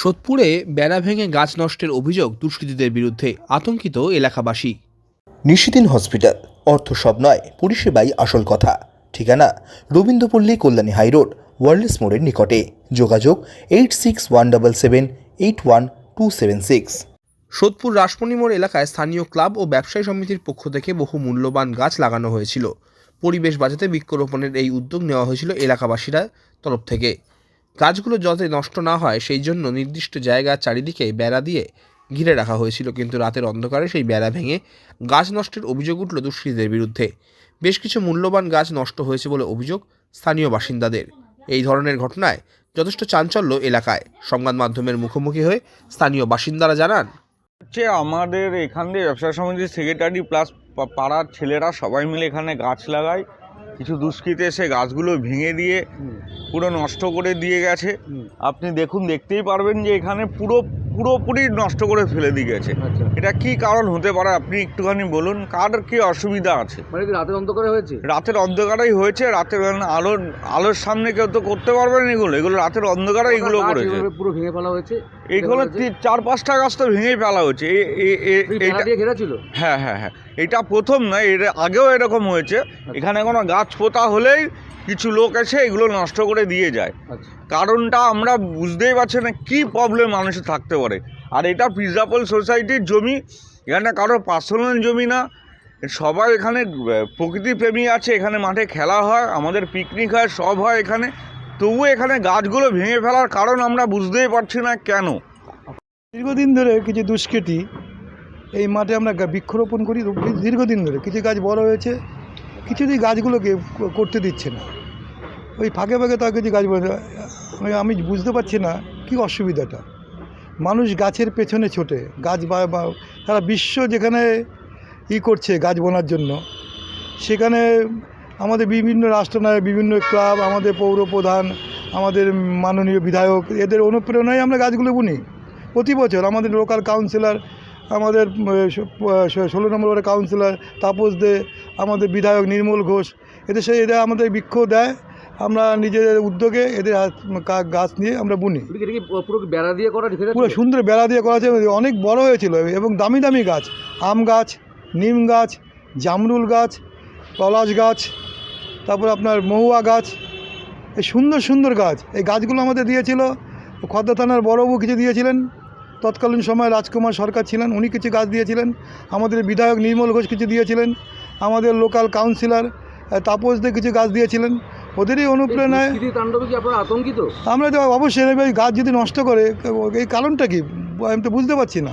সোদপুরে বেড়া ভেঙে গাছ নষ্টের অভিযোগ দুষ্কৃতীদের বিরুদ্ধে আতঙ্কিত এলাকাবাসী। নিশিদিন হসপিটাল অর্থ সব নয় পরিষেবাই আসল কথা। ঠিকানা রবীন্দ্রপল্লী কল্যাণী হাইরোড ওয়ার্ল্ডস মোড়ের নিকটে। যোগাযোগ eight six one double seven eight one two seven six. Sodepur রাসমণিমোড় এলাকায় স্থানীয় ক্লাব ও ব্যবসায়ী সমিতির পক্ষ থেকে বহু মূল্যবান গাছ লাগানো হয়েছিল। পরিবেশ বাঁচাতে বৃক্ষরোপণের এই উদ্যোগ নেওয়া হয়েছিল এলাকাবাসীরা তরফ থেকে। গাছগুলো যাতে নষ্ট না হয়, সেই জন্য নির্দিষ্ট জায়গার চারিদিকে বেড়া দিয়ে ঘিরে রাখা হয়েছিল। কিন্তু রাতের অন্ধকারে সেই বেড়া ভেঙে গাছ নষ্টের অভিযোগ উঠল দুষ্কৃতীদের বিরুদ্ধে। বেশ কিছু মূল্যবান গাছ নষ্ট হয়েছে বলে অভিযোগ স্থানীয় বাসিন্দাদের। এই ধরনের ঘটনায় যথেষ্ট চাঞ্চল্য এলাকায়। সংবাদ মাধ্যমের মুখোমুখি হয়ে স্থানীয় বাসিন্দারা জানান হচ্ছে আমাদের এখান দিয়ে ব্যবসা সমিতির সেক্রেটারি প্লাস পাড়ার ছেলেরা সবাই মিলে এখানে গাছ লাগায়। কিছু দুষ্কৃতে এসে গাছগুলো ভেঙে দিয়ে পুরো নষ্ট করে দিয়ে গেছে। আপনি দেখুন দেখতেই পারবেন যে এখানে পুরো পুরোপুরি নষ্ট করে ফেলে দিয়ে গেছে। আচ্ছা। এটা কি কারণ হতে পারে? আপনি একটুখানি বলুন কার কি অসুবিধা আছে? মানে রাতের অন্ধকারে হয়েছে? রাতের অন্ধকারেই হয়েছে রাতের আলোর আলোর সামনে কেউ তো করতে পারবে না এগুলো। এগুলো রাতের অন্ধকারে এগুলো করেছে। পুরো ভেঙে ফেলা হয়েছে। এইগুলো চার পাঁচটা গাছ তো ভেঙেই ফেলা হয়েছে। ছিল? হ্যাঁ হ্যাঁ হ্যাঁ। এটা প্রথম নয় এর আগেও এরকম হয়েছে। এখানে কোনো গাছ পোতা হলেই কিছু লোক এসে এগুলো নষ্ট করে দিয়ে যায়। আচ্ছা। কারণটা আমরা বুঝতেই পারছি না কী প্রবলেম মানুষের থাকতে পারে। আর এটা পিজাপল সোসাইটির জমি এখানে কারোর পার্সোনাল জমি না। সবাই এখানে আহ, প্রকৃতিপ্রেমী আছে এখানে মাঠে খেলা হয় আমাদের পিকনিক হয় সব হয় এখানে। তবুও এখানে গাছগুলো ভেঙে ফেলার কারণ আমরা বুঝতেই পারছি না কেন। দীর্ঘদিন ধরে কিছু দুষ্কৃতী এই মাঠে আমরা বৃক্ষরোপণ করি। দীর্ঘদিন ধরে কিছু গাছ বড় হয়েছে কিছুতেই গাছগুলোকে করতে দিচ্ছে না। ওই ফাঁকে ফাঁকে তা কিছু গাছ আমি- আমি বুঝতে পারছি না কি অসুবিধাটা। মানুষ গাছের পেছনে ছোটে, গাছ বা সারা বিশ্ব যেখানে ই করছে গাছ বোনার জন্য, সেখানে আমাদের বিভিন্ন রাষ্ট্রনায়ক, বিভিন্ন ক্লাব, আমাদের পৌর প্রধান আমাদের মাননীয় বিধায়ক, এদের অনুপ্রেরণায় আমরা গাছগুলো বুনি। প্রতি বছর আমাদের লোকাল কাউন্সিলর আমাদের ষোলো নম্বর কাউন্সিলর তাপস দে, আমাদের বিধায়ক নির্মল ঘোষ, এদের সাথে এরা আমাদের বৃক্ষ দেয়। আমরা নিজেদের উদ্যোগে এদের গাছ নিয়ে আমরা বুনি। পুরো বেড়া দিয়ে করা পুরো সুন্দর বেড়া দিয়ে করা আছে অনেক বড় হয়েছিল এবং দামি দামি গাছ। আম গাছ নিম গাছ জামরুল গাছ পলাশ গাছ তারপর আপনার মহুয়া গাছ এই সুন্দর সুন্দর গাছ। এই গাছগুলো আমাদের দিয়েছিল খদ্দা থানার বড়বাবু কিছু দিয়েছিলেন। তৎকালীন সময় রাজকুমার সরকার ছিলেন উনি কিছু গাছ দিয়েছিলেন। আমাদের বিধায়ক নির্মল ঘোষ কিছু দিয়েছিলেন। আমাদের লোকাল কাউন্সিলর তাপসদের কিছু গাছ দিয়েছিলেন। ওদেরই অনুপ্রেরণায় আমরা তো অবশ্যই গাছ যদি নষ্ট করে এই কারণটা কি? আমি তো বুঝতে পারছি না।